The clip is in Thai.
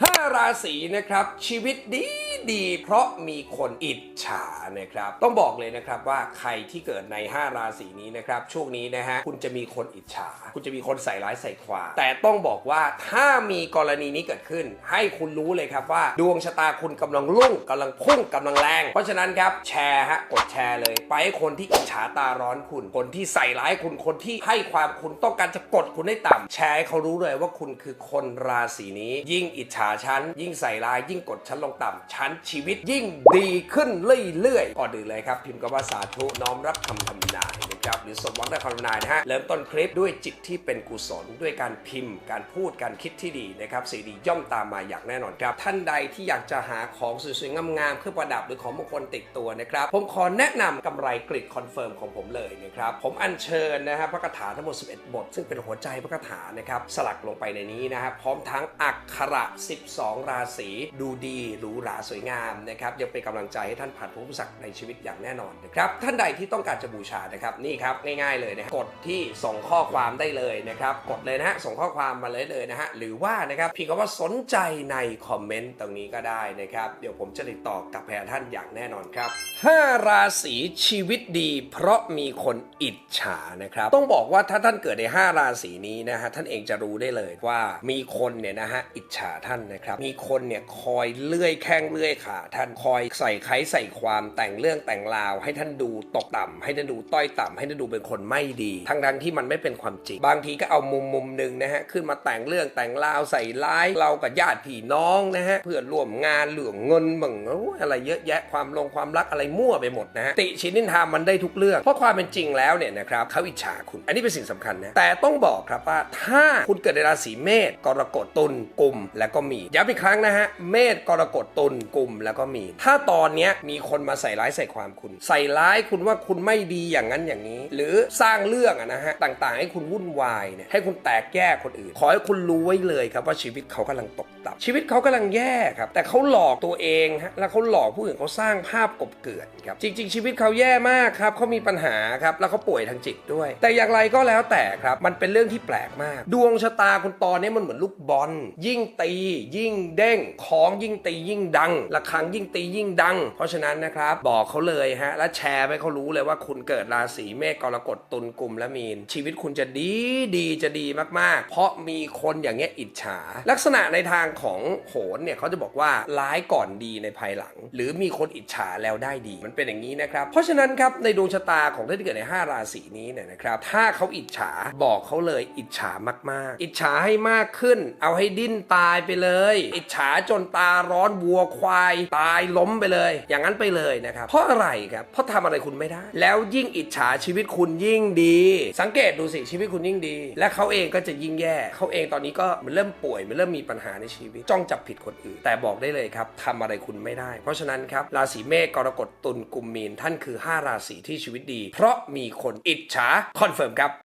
ห้าราศีนะครับชีวิตดีดีเพราะมีคนอิจฉานะครับต้องบอกเลยนะครับว่าใครที่เกิดใน 5 ราศีนี้นะครับช่วงนี้นะฮะคุณจะมีคนอิจฉา คุณจะมีคนใส่ร้ายใส่ความแต่ต้องบอกว่าถ้ามีกรณีนี้เกิดขึ้น ให้คุณรู้เลยครับว่า ดวงชะตาคุณกำลังรุ่งกำลังพุ่งกำลังแรง เพราะฉะนั้นครับแชร์ฮะกดแชร์เลย ไปให้คนที่อิจฉาตาร้อนคุณ คนที่ใส่ร้ายคุณคนที่ให้ความคุณต้องการจะกดคุณให้ต่ำแชร์ให้เขารู้เลยว่าคุณคือคนราศีนี้ยิ่งอิจฉาฉัน ยิ่งใส่ร้ายยิ่งกดฉันลงต่ำฉันชีวิตยิ่งดีขึ้นเรื่อยๆก่อนอื่นเลยครับ พิมพ์คำว่าสาธุน้อมรับคำทำนายนะครับหรือสมหวังในคำทำนายนะฮะเริ่มต้นคลิปด้วยจิตที่เป็นกุศลด้วยการพิมพ์ การพูดการคิดที่ดีนะครับสิ่งดีย่อมตามมาอย่างแน่นอนครับท่านใดที่อยากจะหาของสวยๆงามๆเครื่องประดับหรือของมงคลติดตัวนะครับผมขอแนะนำกำไรกริดคอนเฟิร์มของผมเลยนะครับผมอัญเชิญนะฮะพระคาถาทั้งหมด 11 บท ซึ่งเป็นหัวใจพระคาถานะครับสลักลงไปในนี้นะครับพร้อมทั้งอักขระ12 ราศีดูดีหรูหราสวยงามนะครับยังเป็นกำลังใจให้ท่านผ่านพ้นอุปสรรคในชีวิตอย่างแน่นอนนะครับท่านใดที่ต้องการจะบูชานะครับนี่ครับง่ายๆเลยนะกดที่ส่งข้อความได้เลยนะครับกดเลยนะฮะส่งข้อความมาเลยเลยนะฮะหรือว่านะครับพิมพ์คำว่าสนใจในคอมเมนต์ตรงนี้ก็ได้นะครับเดี๋ยวผมจะติดต่อกับแพรท่านอย่างแน่นอนครับ 5 ราศีชีวิตดี เพราะมีคนอิจฉานะครับต้องบอกว่าถ้าท่านเกิดใน 5 ราศีนี้นะฮะท่านเองจะรู้ได้เลยว่ามีคนเนี่ยนะฮะอิจฉาท่านนะครับ มีคนเนี่ยคอยเลื่อยแข้งเลื่อยขาท่านคอยใส่ไขใส่ความแต่งเรื่องแต่งราว ให้ท่านดูตกต่ำให้ท่านดูต้อยต่ำให้ท่านดูเป็นคนไม่ดีทั้งทั้งที่มันไม่เป็นความจริง บางทีก็เอามุมมุมหนึ่งนะฮะขึ้นมาแต่งเรื่องแต่งราวใส่ร้ายเรากับญาติพี่น้องนะฮะเพื่อนร่วมงานเหลืองเงินบังโอ้อะไรเยอะแยะความลงความรักอะไรมั่วไปหมดนะฮะติชินนินทามันได้ทุกเรื่องเพราะความเป็นจริงแล้วเนี่ยนะครับเขาอิจฉาคุณ อันนี้เป็นสิ่งสำคัญนะแต่ต้องบอกครับว่าถ้าคุณเกิดในราศีเมษกรกฎตุลกลุ่มแล้วก็มย้ำอีกครั้งนะฮะ เมษกรกฎตุลกลุ่มแล้วก็มี ถ้าตอนเนี้ยมีคนมาใส่ร้ายใส่ความคุณ ใส่ร้ายคุณว่าคุณไม่ดีอย่างนั้นอย่างนี้ หรือสร้างเรื่องอะนะฮะต่างๆ ให้คุณวุ่นวายเนี่ยให้คุณแตกแยกคนอื่น ขอให้คุณรู้ไว้เลยครับว่าชีวิตเขากำลังตกต่ำชีวิตเขากำลังแย่ครับ แต่เขาหลอกตัวเองฮะแล้วเขาหลอกผู้อื่นเขาสร้างภาพกบเกลื่อนครับจริง ๆ ชีวิตเขาแย่มากครับเขามีปัญหาครับแล้วเขาป่วยทางจิตด้วย แต่อย่างไรก็แล้วแต่ครับมันเป็นเรื่องที่แปลกมาก ดวงชะตาคุณตอนนี้มันเหมือนลูกบอลยิ่งตียิ่งเด้งของยิ่งตียิ่งดังระฆังยิ่งตียิ่งดัง เพราะฉะนั้นนะครับบอกเขาเลยฮะและแชร์ไปเขารู้เลยว่าคุณเกิดราศีเมษกรกฎตุลกลุ่มและมีน ชีวิตคุณจะดีดีจะดีมากๆ เพราะมีคนอย่างเงี้ยอิจฉา ลักษณะในทางของโหนเนี่ยเขาจะบอกว่าร้ายก่อนดีในภายหลัง หรือมีคนอิจฉาแล้วได้ดีมันเป็นอย่างนี้นะครับ เพราะฉะนั้นครับในดวงชะตาของท่านที่เกิดใน 5 ราศีนี้เนี่ยนะครับถ้าเขาอิจฉาบอกเขาเลยอิจฉามากๆ อิจฉาให้มากขึ้น เอาให้ดิ้นตายไปเลยอิจฉาจนตาร้อนวัวควาย ตายล้มไปเลย อย่างนั้นไปเลยนะครับ เพราะอะไรครับ เพราะทำอะไรคุณไม่ได้ แล้วยิ่งอิจฉาชีวิตคุณยิ่งดี สังเกตดูสิชีวิตคุณยิ่งดี และเขาเองก็จะยิ่งแย่เขาเองตอนนี้ก็มันเริ่มป่วยมันเริ่มมีปัญหาในชีวิต จ้องจับผิดคนอื่น แต่บอกได้เลยครับทำอะไรคุณไม่ได้ เพราะฉะนั้นครับราศีเมษกรกฎตุลกุมมีนท่านคือ 5 ราศีที่ชีวิตดี เพราะมีคนอิจฉาคอนเฟิร์มครับ